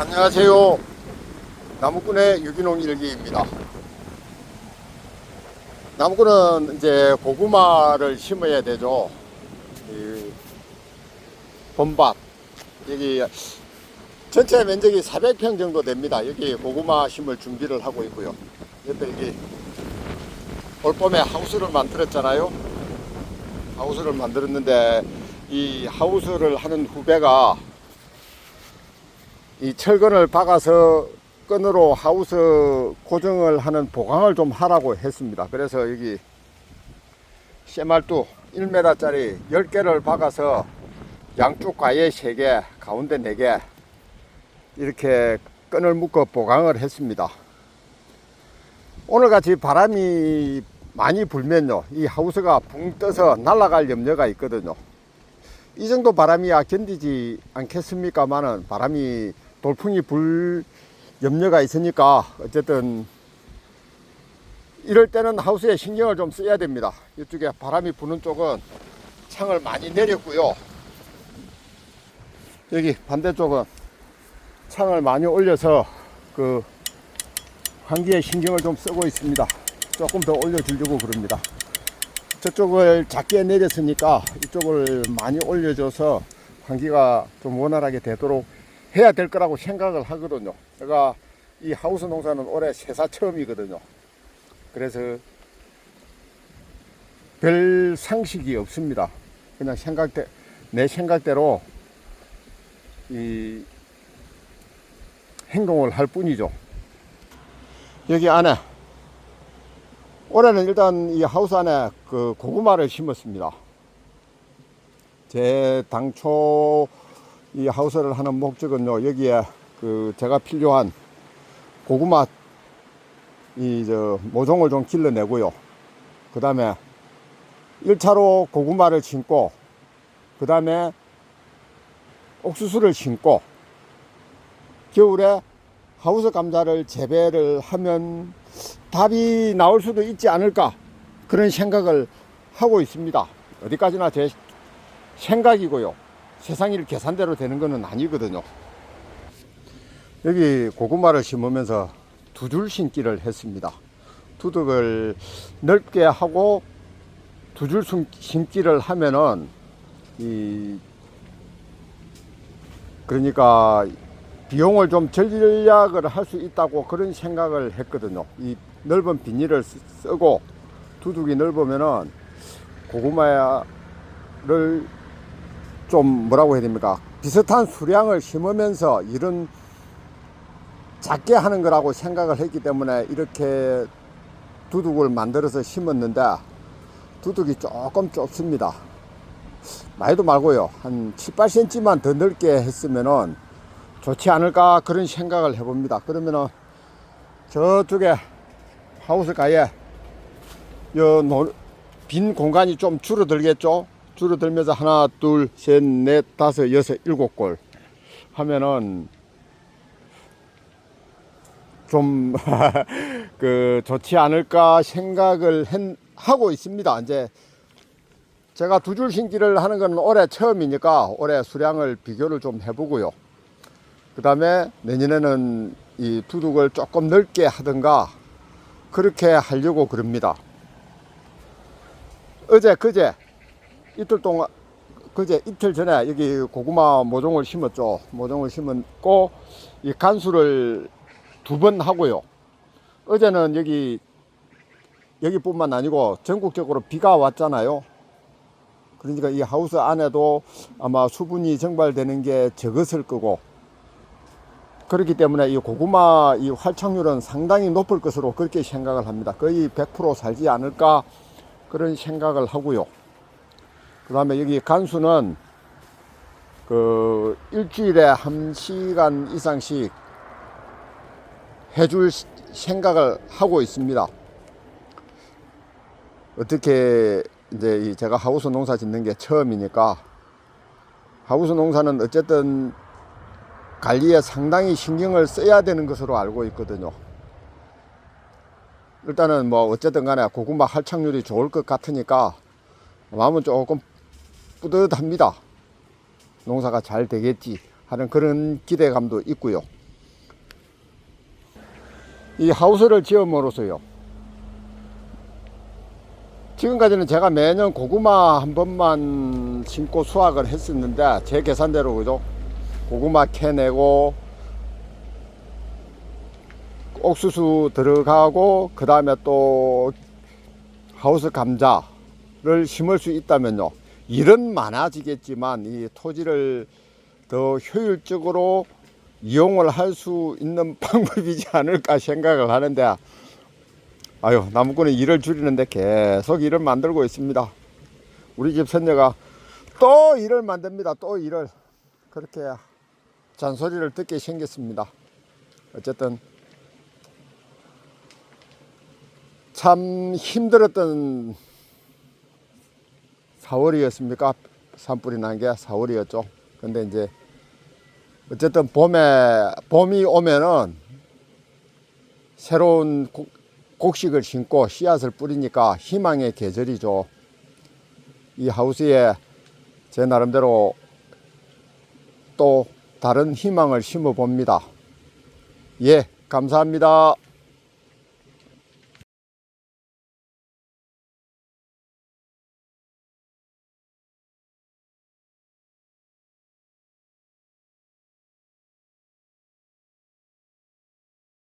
안녕하세요. 나무꾼의 유기농 일기입니다. 나무꾼은 이제 고구마를 심어야 되죠. 이 봄밭. 여기 전체 면적이 400평 정도 됩니다. 여기 고구마 심을 준비를 하고 있고요. 옆에 여기 올 봄에 하우스를 만들었잖아요. 하우스를 만들었는데 이 하우스를 하는 후배가 이 철근을 박아서 끈으로 하우스 고정을 하는 보강을 좀 하라고 했습니다. 그래서 여기 쇠말두 1m짜리 10개를 박아서 양쪽 가에 3개, 가운데 4개 이렇게 끈을 묶어 보강을 했습니다. 오늘같이 바람이 많이 불면요. 이 하우스가 붕 떠서 날아갈 염려가 있거든요. 이 정도 바람이야 견디지 않겠습니까만은 바람이 돌풍이 불 염려가 있으니까 어쨌든 이럴 때는 하우스에 신경을 좀 써야 됩니다. 이쪽에 바람이 부는 쪽은 창을 많이 내렸고요. 여기 반대쪽은 창을 많이 올려서 그 환기에 신경을 좀 쓰고 있습니다. 조금 더 올려주려고 그럽니다. 저쪽을 작게 내렸으니까 이쪽을 많이 올려줘서 환기가 좀 원활하게 되도록 해야 될 거라고 생각을 하거든요. 제가 이 하우스 농사는 올해 새사 처음이거든요. 그래서 별 상식이 없습니다. 그냥 생각대 내 생각대로 이 행동을 할 뿐이죠. 여기 안에 올해는 일단 이 하우스 안에 그 고구마를 심었습니다. 제 당초 이 하우스를 하는 목적은요, 여기에 그 제가 필요한 고구마 이 저 모종을 좀 길러내고요. 그 다음에 1차로 고구마를 심고, 그 다음에 옥수수를 심고, 겨울에 하우스 감자를 재배를 하면 답이 나올 수도 있지 않을까 그런 생각을 하고 있습니다. 어디까지나 제 생각이고요. 세상 일 계산대로 되는 것은 아니거든요. 여기 고구마를 심으면서 두 줄 심기를 했습니다. 두둑을 넓게 하고 두 줄 심기를 하면은 이 그러니까 비용을 좀 전략을 할 수 있다고 그런 생각을 했거든요. 이 넓은 비닐을 쓰- 쓰고 두둑이 넓으면은 고구마를 좀 뭐라고 해야 됩니까? 비슷한 수량을 심으면서 이런 작게 하는 거라고 생각을 했기 때문에 이렇게 두둑을 만들어서 심었는데 두둑이 조금 좁습니다. 많이도 말고요. 한 7, 8cm만 더 넓게 했으면은 좋지 않을까 그런 생각을 해봅니다. 그러면은 저쪽에 하우스 가에 요 빈 공간이 좀 줄어들겠죠? 줄어들면서 하나, 둘, 셋, 넷, 다섯, 여섯, 일곱 골 하면은 좀 그 좋지 않을까 생각을 hen- 하고 있습니다. 이제 제가 두줄 심기를 하는 건 올해 처음이니까 올해 수량을 비교를 좀 해보고요. 그 다음에 내년에는 이 두둑을 조금 넓게 하든가 그렇게 하려고 그럽니다. 어제 그제 이틀 동안 그제 이틀 전에 여기 고구마 모종을 심었죠. 모종을 심었고 이 간수를 두 번 하고요. 어제는 여기 여기뿐만 아니고 전국적으로 비가 왔잖아요. 그러니까 이 하우스 안에도 아마 수분이 증발되는 게 적었을 거고 그렇기 때문에 이 고구마 이 활착률은 상당히 높을 것으로 그렇게 생각을 합니다. 거의 100% 살지 않을까 그런 생각을 하고요. 그 다음에 여기 간수는 그 일주일에 한 시간 이상씩 해줄 생각을 하고 있습니다. 어떻게 이제 이 제가 하우스 농사 짓는 게 처음이니까 하우스 농사는 어쨌든 관리에 상당히 신경을 써야 되는 것으로 알고 있거든요. 일단은 뭐 어쨌든 간에 고구마 활착률이 좋을 것 같으니까 마음은 조금 뿌듯합니다. 농사가 잘 되겠지 하는 그런 기대감도 있고요. 이 하우스를 지음으로써요. 지금까지는 제가 매년 고구마 한 번만 심고 수확을 했었는데 제 계산대로 그죠? 고구마 캐내고 옥수수 들어가고 그 다음에 또 하우스 감자를 심을 수 있다면요 일은 많아지겠지만 이 토지를 더 효율적으로 이용을 할 수 있는 방법이지 않을까 생각을 하는데 아유 나무꾼은 일을 줄이는데 계속 일을 만들고 있습니다. 우리 집 선녀가 또 일을 만듭니다. 또 일을. 그렇게 잔소리를 듣게 생겼습니다. 어쨌든 참 힘들었던 4월이었습니까? 산불이 난 게 4월이었죠. 근데 이제 어쨌든 봄에 봄이 오면은 새로운 곡- 곡식을 심고 씨앗을 뿌리니까 희망의 계절이죠. 이 하우스에 제 나름대로 또 다른 희망을 심어 봅니다. 예, 감사합니다.